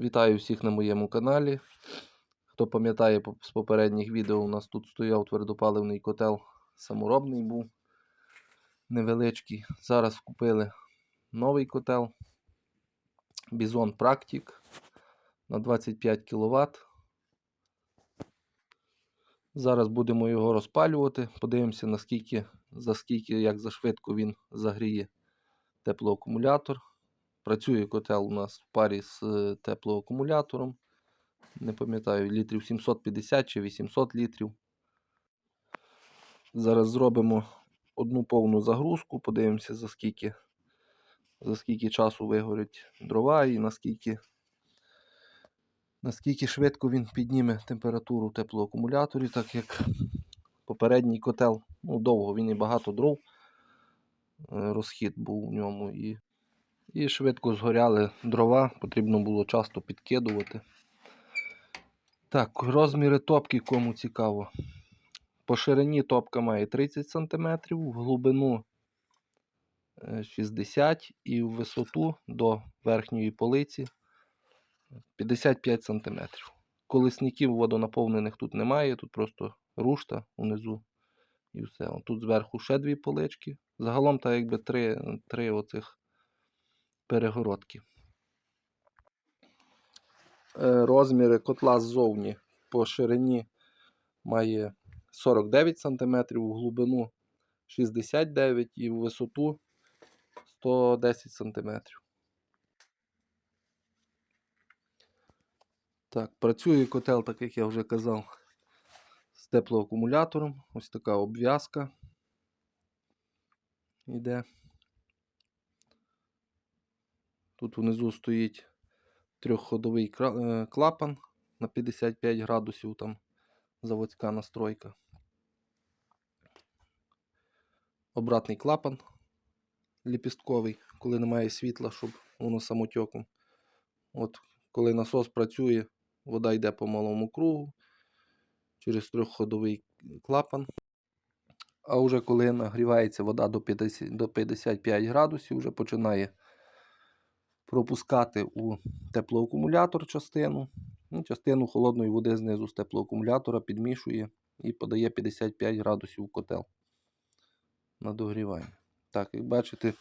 Вітаю всіх на моєму каналі. Хто пам'ятає з попередніх відео, у нас тут стояв твердопаливний котел, саморобний був невеличкий. Зараз купили новий котел Bison Practic на 25 кВт. Зараз будемо його розпалювати. Подивимося, наскільки, за скільки, як за швидко він загріє теплоакумулятор. Працює котел у нас в парі з е, теплоакумулятором. Не пам'ятаю, літрів 750 чи 800 літрів. Зараз зробимо одну повну загрузку, подивимося, за скільки, за скільки часу вигорять дрова і наскільки, наскільки швидко він підніме температуру в теплоакумуляторі, так як попередній котел ну, довго, він і багато дров. е, Розхід був у ньому і і швидко згоряли дрова, потрібно було часто підкидувати. Так, розміри топки кому цікаво. По ширині топка має 30 см, в глибину е, 60 і в висоту до верхньої полиці 55 см. Колесників водонаповнених тут немає, тут просто рушта унизу і все. Тут зверху ще дві полички. Загалом так якби три, три оцих перегородки. Е, Розміри котла ззовні по ширині має 49 см, в глибину 69 і в висоту 110 см. Так, працює котел, так як я вже казав, з теплоакумулятором. Ось така обв'язка йде. Тут внизу стоїть трьохходовий е, клапан на 55 градусів, там заводська настройка. Обратний клапан ліпістковий, коли немає світла, щоб воно самотьоком. От коли насос працює, вода йде по малому кругу через трьохходовий клапан. А вже коли нагрівається вода до 50, до 55 градусів, вже починає пропускати у теплоакумулятор частину. Ну, частину холодної води знизу з теплоакумулятора підмішує і подає 55 градусів в котел на догрівання. Так, як бачите,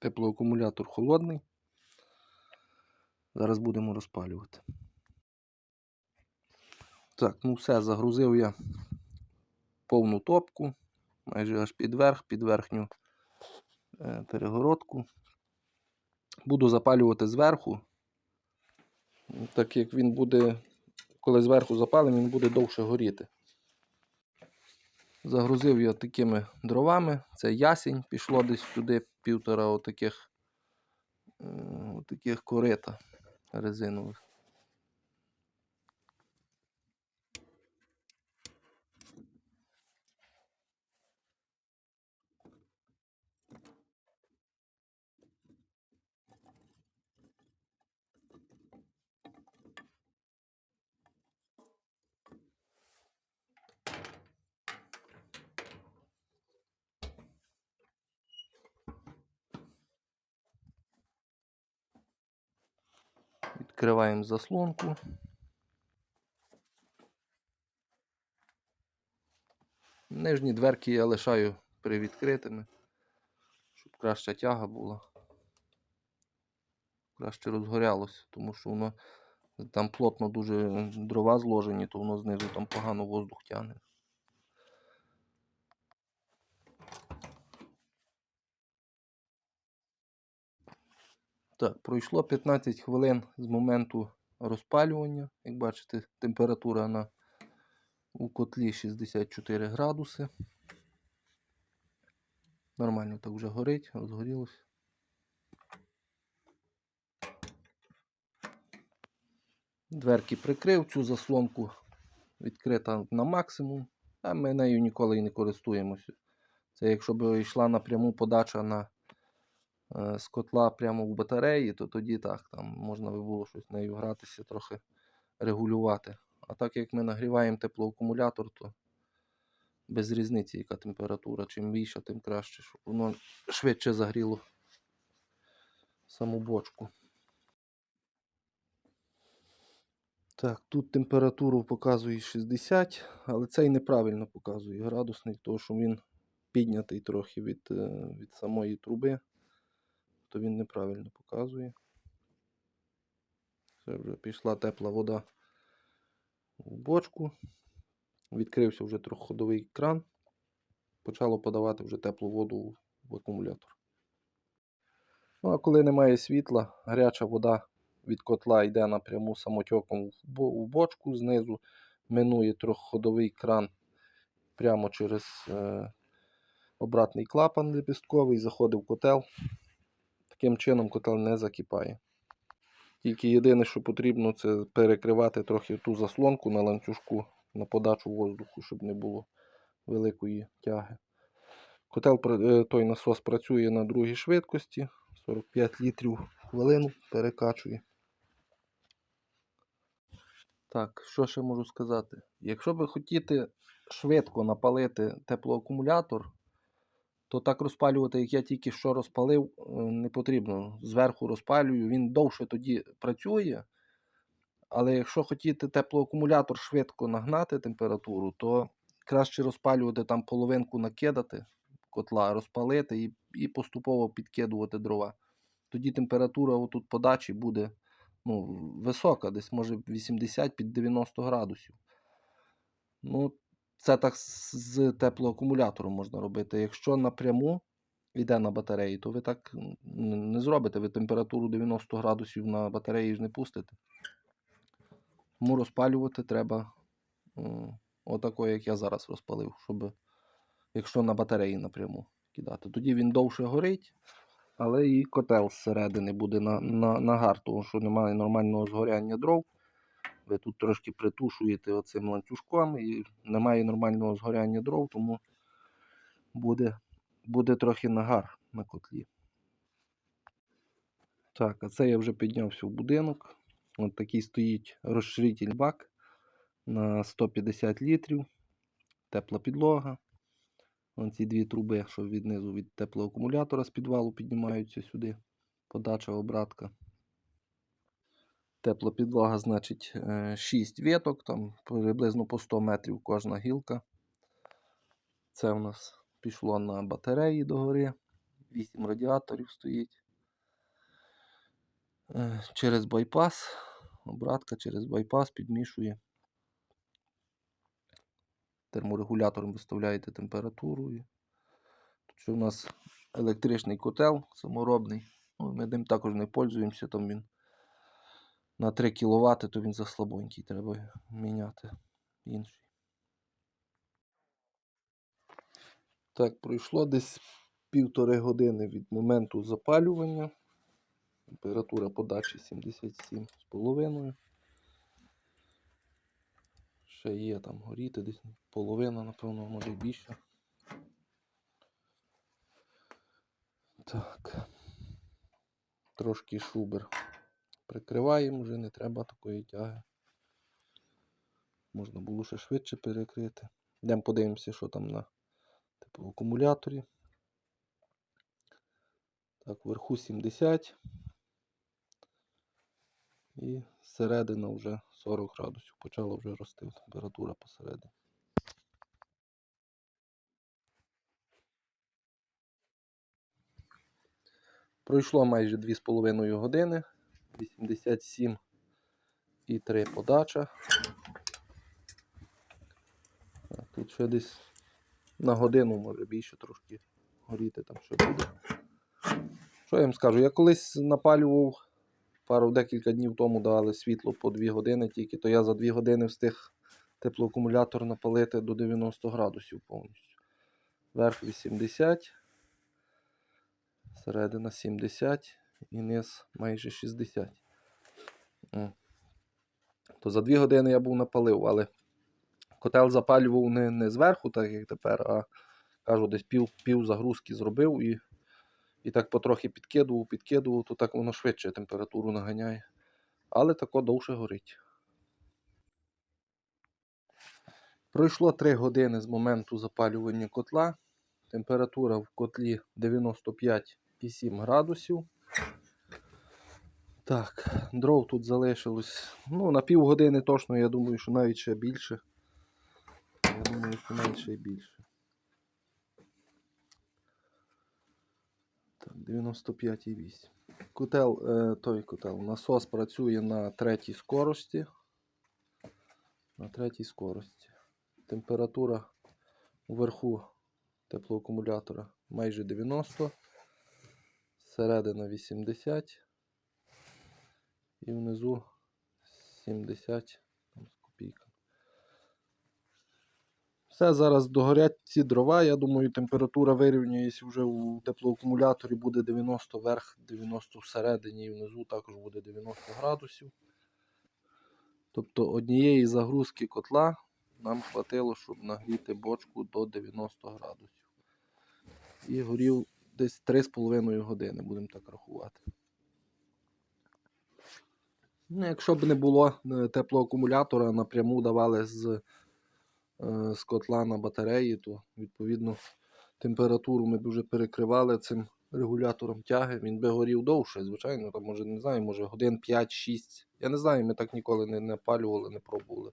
теплоакумулятор холодний. Зараз будемо розпалювати. Так, ну все, загрузив я повну топку, майже аж під верх, під верхню е, перегородку. Буду запалювати зверху, так як він буде, коли зверху запалимо, він буде довше горіти. Загрузив я такими дровами. Це ясінь, пішло десь сюди півтора отаких, е, отаких корита резинових. Відкриваємо заслонку. Нижні дверки я лишаю привідкритими, щоб краща тяга була. Краще розгорялося, тому що воно там плотно дуже дрова зложені, то воно знизу там погано воздух тягне. Так, пройшло 15 хвилин з моменту розпалювання. Як бачите, температура на у котлі 64 градуси. Нормально так вже горить, розгорілося. Дверки прикрив, цю заслонку відкрита на максимум, а ми нею ніколи і не користуємося. Це якщо б йшла напряму подача на, з котла прямо в батареї, то тоді так, там можна би було щось нею гратися, трохи регулювати. А так як ми нагріваємо теплоакумулятор, то без різниці, яка температура. Чим більша, тим краще, щоб воно швидше загріло саму бочку. Так, тут температуру показує 60, але цей неправильно показує градусник, тому що він піднятий трохи від, е, від самої труби, то він неправильно показує. Це вже пішла тепла вода в бочку. Відкрився вже трьохходовий кран. Почало подавати вже теплу воду в акумулятор. Ну, а коли немає світла, гаряча вода від котла йде напряму самотьоком в бочку знизу, минує трьохходовий кран прямо через е, обратний клапан лепістковий, заходить в котел. Таким чином котел не закипає. Тільки єдине, що потрібно, це перекривати трохи ту заслонку на ланцюжку на подачу воздуху, щоб не було великої тяги. Котел, е, той насос працює на другій швидкості, 45 літрів в хвилину перекачує. Так, що ще можу сказати? Якщо ви хотіте швидко напалити теплоакумулятор, то так розпалювати, як я тільки що розпалив, е, не потрібно. Зверху розпалюю, він довше тоді працює. Але якщо хотіте теплоакумулятор швидко нагнати температуру, то краще розпалювати там половинку накидати котла, розпалити і, і поступово підкидувати дрова. Тоді температура отут подачі буде ну, висока, десь може 80 під 90 градусів. Ну, це так з теплоакумулятором можна робити. Якщо напряму йде на батареї, то ви так не зробите. Ви температуру 90 градусів на батареї ж не пустите. Тому розпалювати треба отако, як я зараз розпалив, щоб якщо на батареї напряму кидати. Тоді він довше горить, але і котел зсередини буде на, на, нагар, тому що немає нормального згоряння дров. Ви тут трошки притушуєте оцим ланцюжком і немає нормального згоряння дров, тому буде, буде трохи нагар на котлі. Так, а це я вже піднявся в будинок. От такий стоїть розширитель бак на 150 літрів. Тепла підлога. Вон ці дві труби, що віднизу від теплоакумулятора з підвалу піднімаються сюди. Подача обратка. Тепла підлога, значить, 6 віток, там приблизно по 100 метрів кожна гілка. Це у нас пішло на батареї догори. 8 радіаторів стоїть. Е, Через байпас. Обратка через байпас підмішує. Терморегулятором виставляєте температуру. Тут у нас електричний котел саморобний. Ну, Ми ним також не пользуємося, там він на 3 кВт, то він заслабонький, треба міняти інший. Так, пройшло десь півтори години від моменту запалювання. Температура подачі 77,5. Ще є там горіти, десь половина, напевно, може більше. Так. Трошки шубер прикриваємо, вже не треба такої тяги. Можна було ще швидше перекрити. Йдемо подивимося, що там на типу, акумуляторі. Так, вверху 70. І середина вже 40 градусів. Почала вже рости температура посередині. Пройшло майже 2,5 години. 87 і 3 подача. Тут ще десь на годину, може більше трошки горіти там ще буде. Що я вам скажу? Я колись напалював пару декілька днів тому давали світло по 2 години тільки, то я за 2 години встиг теплоакумулятор напалити до 90 градусів повністю. Верх 80, середина 70 і низ майже 60. То за 2 години я був напалив, але котел запалював не, не зверху, так як тепер, а кажу, десь пів, пів загрузки зробив і, і так потрохи підкидував, підкидував, то так воно швидше температуру наганяє. Але тако довше горить. Пройшло 3 години з моменту запалювання котла. Температура в котлі 95,7 градусів. Так, дров тут залишилось. Ну, на півгодини точно, я думаю, що навіть ще більше. Я думаю, що навіть ще більше. Так, 95,8. Котел, е, той котел, насос працює на третій скорості. На третій скорості. Температура вверху теплоакумулятора майже 90, середина 80 і внизу 70 там, з копійками. Все, зараз догорять ці дрова. Я думаю, температура вирівнюється вже у теплоакумуляторі буде 90 вверх, 90 всередині і внизу також буде 90 градусів. Тобто однієї загрузки котла нам хватило, щоб нагріти бочку до 90 градусів. І горів десь 3,5 години, будемо так рахувати. Ну, якщо б не було е, теплоакумулятора, напряму давали з, е, з котла на батареї, то відповідно температуру ми б вже перекривали цим регулятором тяги. Він би горів довше, звичайно, там, може, не знаю, може годин 5-6. Я не знаю, ми так ніколи не напалювали, не пробували.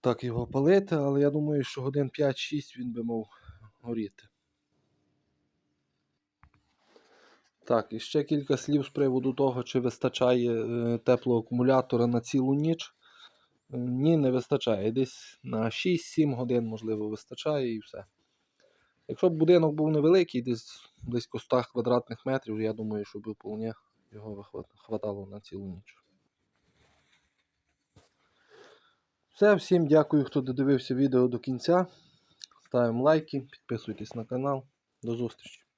Так його палити, але я думаю, що годин 5-6 він би мав горіти. Так, і ще кілька слів з приводу того, чи вистачає е, теплого акумулятора на цілу ніч. Е, Ні, не вистачає. Десь на 6-7 годин, можливо, вистачає і все. Якщо б будинок був невеликий, десь близько 100 квадратних метрів, я думаю, що б вполне його хватало на цілу ніч. Все, всім дякую, хто додивився відео до кінця. Ставимо лайки, підписуйтесь на канал. До зустрічі!